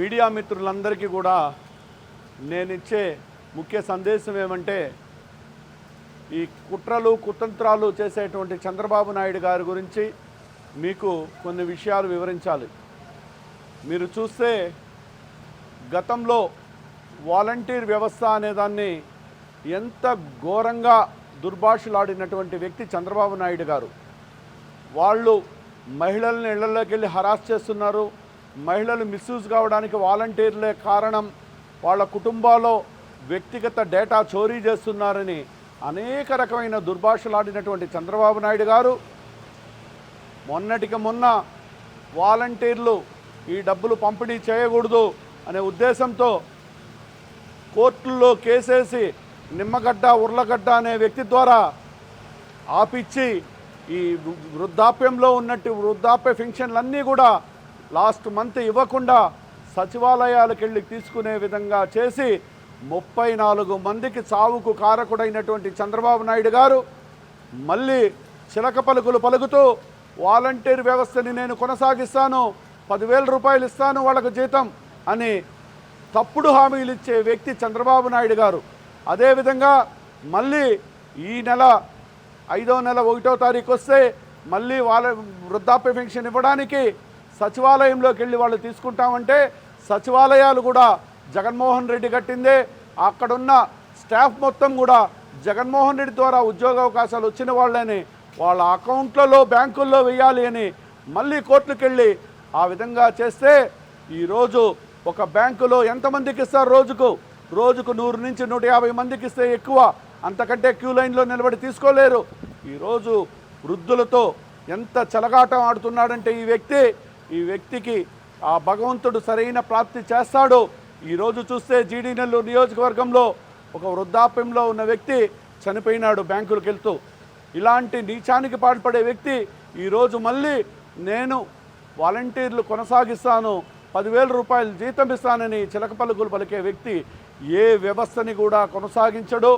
Media మిత్రులందరికీ కూడా నేను ఇచ్చే ముఖ్య సందేశం ఏమంటే ఈ కుట్రలు కుతంత్రాలు చేసేటువంటి చంద్రబాబు నాయుడు గారి గురించి మీకు కొన్ని విషయాలు వివరించాలి. మీరు చూస్తే గతంలో వాలంటీర్ వ్యవస్థ అనేదాన్ని ఎంత ఘోరంగా దుర్భాషలాడినటువంటి వ్యక్తి చంద్రబాబు నాయుడు గారు. వాళ్ళు మహిళల్ని ఇళ్ళలోకి వెళ్ళి హరాస్ చేస్తున్నారు. మహిళలు మిస్యూజ్ కావడానికి వాలంటీర్లే కారణం. వాళ్ళ కుటుంబాల్లో వ్యక్తిగత డేటా చోరీ చేస్తున్నారని అనేక రకమైన దుర్భాషలాడినటువంటి చంద్రబాబు నాయుడు గారు. మొన్నటికి మొన్న వాలంటీర్లు ఈ డబ్బులు పంపిణీ చేయకూడదు అనే ఉద్దేశంతో కోర్టుల్లో కేసేసి నిమ్మగడ్డ ఉర్లగడ్డ అనే వ్యక్తి ద్వారా ఆపిచ్చి ఈ వృ- వృద్ధాప్యంలో ఉన్నట్టు వృద్ధాప్య పెన్షన్లన్నీ కూడా లాస్ట్ మంత్ ఇవ్వకుండా సచివాలయాలకు వెళ్ళి తీసుకునే విధంగా చేసి ముప్పై నాలుగు మందికి చావుకు కారకుడైనటువంటి చంద్రబాబు నాయుడు గారు మళ్ళీ చిలక పలుకులు పలుకుతూ వాలంటీర్ వ్యవస్థని నేను కొనసాగిస్తాను పదివేల రూపాయలు ఇస్తాను వాళ్ళకు జీతం అని తప్పుడు హామీలు ఇచ్చే వ్యక్తి చంద్రబాబు నాయుడు గారు. అదేవిధంగా మళ్ళీ ఈ నెల ఐదో నెల ఒకటో తారీఖు వస్తే మళ్ళీ వాళ్ళ వృద్ధాప్య పెన్షన్ ఇవ్వడానికి సచివాలయంలోకి వెళ్ళి వాళ్ళు తీసుకుంటామంటే సచివాలయాలు కూడా జగన్మోహన్ రెడ్డి కట్టిందే. అక్కడున్న స్టాఫ్ మొత్తం కూడా జగన్మోహన్ రెడ్డి ద్వారా ఉద్యోగ అవకాశాలు వచ్చిన వాళ్ళని వాళ్ళ అకౌంట్లలో బ్యాంకుల్లో వేయాలి అని మళ్ళీ కోర్టుకు వెళ్ళి ఆ విధంగా చేస్తే ఈరోజు ఒక బ్యాంకులో ఎంతమందికి ఇస్తారు రోజుకు? రోజుకు నూరు నుంచి నూట యాభై మందికి ఇస్తే ఎక్కువ. అంతకంటే క్యూ లైన్లో నిలబడి తీసుకోలేరు. ఈరోజు వృద్ధులతో ఎంత చెలగాటం ఆడుతున్నాడంటే ఈ వ్యక్తి ఈ వ్యక్తికి ఆ భగవంతుడు సరైన ప్రాప్తి చేస్తాడు ఈరోజు చూస్తే జీడీ నెల్లూరు నియోజకవర్గంలో ఒక వృద్ధాప్యంలో ఉన్న వ్యక్తి చనిపోయినాడు బ్యాంకులకు వెళ్తూ. ఇలాంటి నీచానికి పాల్పడే వ్యక్తి ఈరోజు మళ్ళీ నేను వాలంటీర్లు కొనసాగిస్తాను పదివేల రూపాయలు జీతం ఇస్తానని చిలక పలుకులు పలికే వ్యక్తి ఏ వ్యవస్థని కూడా కొనసాగించడు.